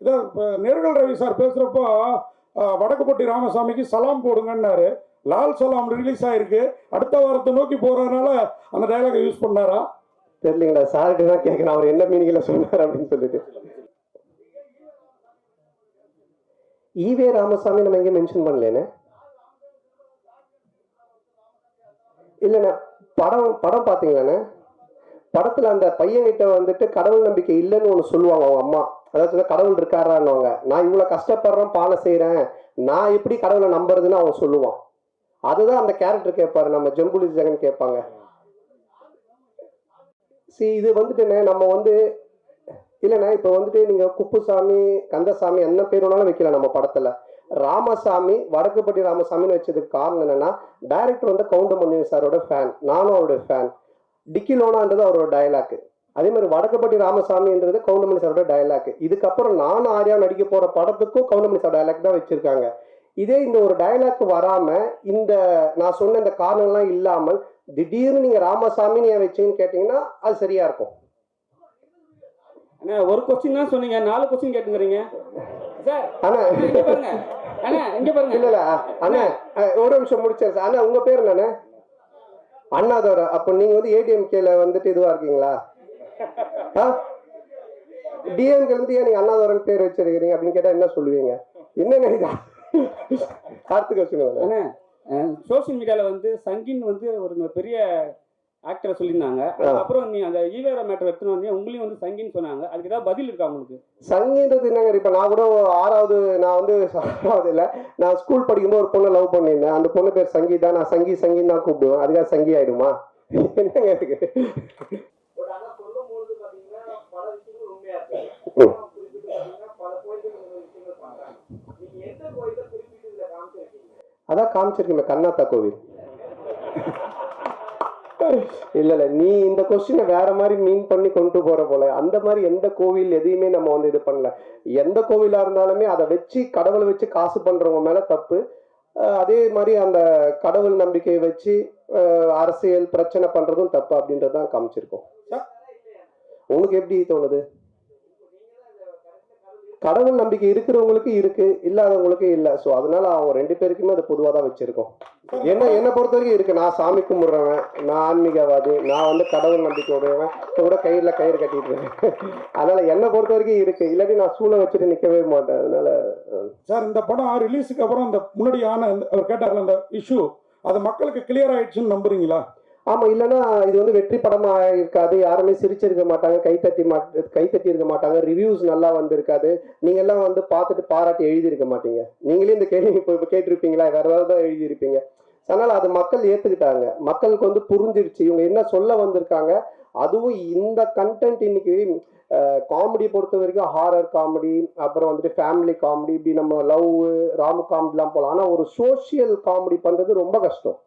இதான் இப்போ நேர்கள் ரவி சார் பேசுகிறப்போ வடக்குப்பட்டி ராமசாமிக்கு சலாம் போடுங்கன்னாரு. லால் சலாம் ரிலீஸ் ஆயிருக்கு. அடுத்த வாரத்தை நோக்கி போகிறதுனால அந்த டயலாகை யூஸ் பண்ணாரா? தெரியலீங்களா சார்கிட்ட தான் கேட்குறேன் அவர் என்ன மீனிங்கில் சொன்னார் அப்படின்னு சொல்லிட்டு. ஈவே ராமசாமி நம்ம எங்கேயும் மென்ஷன் பண்ணலேனே இல்லைண்ணே படம் படம் பார்த்தீங்களாண்ணே? படத்தில் அந்த பையன்கிட்ட வந்துட்டு கடவுள் நம்பிக்கை இல்லைன்னு ஒன்று சொல்லுவாங்க அவங்க அம்மா. அதாவது கடவுள் இருக்காரான்னுவாங்க. நான் இவ்வளோ கஷ்டப்படுறேன் பாலை செய்கிறேன் நான் எப்படி கடவுளை நம்புறதுன்னு அவன் சொல்லுவான். அதுதான் அந்த கேரக்டர் கேட்பாரு நம்ம ஜெம்புலி ஜெகன் கேட்பாங்க. சி இது வந்துட்டுண்ணே நம்ம வந்து இல்லைண்ணே இப்போ வந்துட்டு நீங்கள் குப்புசாமி கந்தசாமி என்ன பேர் வேணாலும் வைக்கல நம்ம படத்தில். ராமசாமி வடக்குப்பட்டி ராமசாமின்னு வச்சதுக்கு காரணம் என்னன்னா டைரக்டர் வந்து கவுண்டமணி சாரோட ஃபேன் நானும் அவரோட ஃபேன் டிக்கிலோனான்றது அவரோட டயலாக்கு அதே மாதிரி வடக்குப்பட்டி ராமசாமின்றது கவுண்டமணி சாரோட டயலாக் இதுக்கப்புறம் நானும் ஆர்யா நடிக்க போற படத்துக்கும் கவுண்டமணி சார் டயலாக் தான் வச்சிருக்காங்க. இதே இந்த ஒரு டயலாக் வராம இந்த நான் சொன்ன இந்த காரணங்கள்லாம் இல்லாமல் திடீர்னு நீங்க ராமசாமின்னு ஏன் வச்சீங்கன்னு கேட்டீங்கன்னா அது சரியா இருக்கும். அண்ணா ஒரு கொஸ்டின் தான் சொன்னீங்க. நாலு கொஸ்டின் கேட்டுக்கிறீங்க சார் ஆனா இங்க பாருங்க. அண்ணா இங்க பாருங்க. இல்ல இல்ல. அண்ணா அஹ், ஒரு நிமிஷம் முடிச்சேன் சார். அண்ணா உங்க பேர் என்னண்ணே? அண்ணாதோர. அப்போ நீங்க வந்து ஏடிஎம்கேல வந்துட்டு இதுவா இருக்கீங்களா? டிஎம்கே இருந்து ஏன் நீங்க அண்ணாதோரன் பேர் வச்சிருக்கீங்க அப்படின்னு கேட்டா என்ன சொல்லுவீங்க? என்ன நினைக்கா அடுத்த கொஸ்டின் அண்ணா சோஷியல் மீடியால வந்து சங்கின் வந்து ஒரு பெரிய ஆக்டரை சொல்லியிருந்தாங்க. அப்புறம் நீ அந்த ஈவேரா மேட்டர் எடுத்துன்னு வந்து உங்களையும் வந்து சங்கின்னு சொன்னாங்க. அதுக்கு ஏதாவது பதில் இருக்கா உங்களுக்கு? சங்கின்றது என்னங்க? இப்ப நான் கூட ஆறாவது நான் வந்து ஆறாவது இல்ல நான் ஸ்கூல் படிக்கும்போது ஒரு பொண்ணை லவ் பண்ணியிருந்தேன். அந்த பொண்ணு பேர் சங்கீதா நான் சங்கி சங்கின்னு தான் கூப்பிடுவேன். அதுக்காக சங்கி ஆயிடுமா? என்னங்க இருக்கு அதான் காமிச்சிருக்கேன் கண்ணாத்தா கோவில். இல்ல இல்ல நீ இந்த கொஸ்டினை வேற மாதிரி மீன் பண்ணி கொண்டு போற போல. அந்த மாதிரி எந்த கோவில் எதையுமே நம்ம வந்து இது பண்ணல. எந்த கோவிலா இருந்தாலுமே அதை வச்சு கடவுளை வச்சு காசு பண்றவங்க மேல தப்பு. அதே மாதிரி அந்த கடவுள் நம்பிக்கையை வச்சு அரசியல் பிரச்சனை பண்றதும் தப்பு அப்படின்றதான் காமிச்சிருக்கோம். உனக்கு எப்படி தோணுது? கடவுள் நம்பிக்கை இருக்கிறவங்களுக்கு இருக்கு இல்லாதவங்களுக்கு இல்லை. ஸோ அதனால அவங்க ரெண்டு பேருக்குமே அது பொதுவாக தான் வச்சிருக்கோம். என்ன என்னை பொறுத்த வரைக்கும் இருக்கு. நான் சாமி கும்பிட்றவன் நான் ஆன்மீகவாதி நான் வந்து கடவுள் நம்பிக்கை உடையவன் இப்போ கூட கயிறுல கயிறு கட்டிட்டு இருக்கேன். அதனால என்னை பொறுத்த வரைக்கும் இருக்கு. இல்லாட்டி நான் சூழ வச்சுட்டு நிற்கவே மாட்டேன். அதனால சார் இந்த படம் ரிலீஸுக்கு அப்புறம் அந்த முன்னாடி ஆன அவர் கேட்டார்ல அந்த இஷ்யூ அது மக்களுக்கு கிளியர் ஆயிடுச்சுன்னு நம்புறீங்களா? ஆமாம் இல்லைன்னா இது வந்து வெற்றி படமாக இருக்காது. யாருமே சிரிச்சிருக்க மாட்டாங்க கைத்தட்டி மாட் கைத்தட்டி இருக்க மாட்டாங்க. ரிவ்யூஸ் நல்லா வந்திருக்காது. நீங்க எல்லாம் வந்து பார்த்துட்டு பாராட்டி எழுதியிருக்க மாட்டீங்க. நீங்களே இந்த கேள்வி இப்போ இப்போ கேட்டிருப்பீங்களா? வேறு ஏதாவது தான் எழுதியிருப்பீங்க. அதனால் அது மக்கள் ஏற்றுக்கிட்டாங்க மக்களுக்கு வந்து புரிஞ்சிருச்சு. இவங்க என்ன சொல்ல வந்திருக்காங்க? அதுவும் இந்த கண்டென்ட் இன்னைக்கு காமெடி பொறுத்த வரைக்கும் ஹாரர் காமெடி அப்புறம் வந்துட்டு ஃபேமிலி காமெடி இப்படி நம்ம லவ் ராமு காமெடிலாம் போகலாம் ஆனால் ஒரு சோஷியல் காமெடி பண்ணுறது ரொம்ப கஷ்டம்.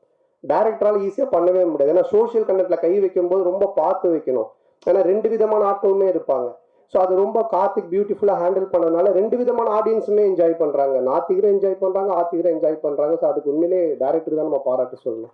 டேரக்டரால் ஈஸியாக பண்ணவே முடியாது. ஏன்னா சோஷியல் கண்டென்ட்ல கை வைக்கும்போது ரொம்ப பார்த்து வைக்கணும். ஏன்னா ரெண்டு விதமான ஆட்களுமே இருப்பாங்க. ஸோ அது ரொம்ப கார்த்திக் பியூட்டிஃபுல்லாக ஹேண்டில் பண்ணதுனால ரெண்டு விதமான ஆடியன்ஸுமே என்ஜாய் பண்ணுறாங்க நாத்திகரும் என்ஜாய் பண்ணுறாங்க ஆத்திகரும் என்ஜாய் பண்ணுறாங்க ஸோ அதுக்கு உண்மையிலே டேரக்டர் தான் நம்ம பாராட்டு சொல்லணும்.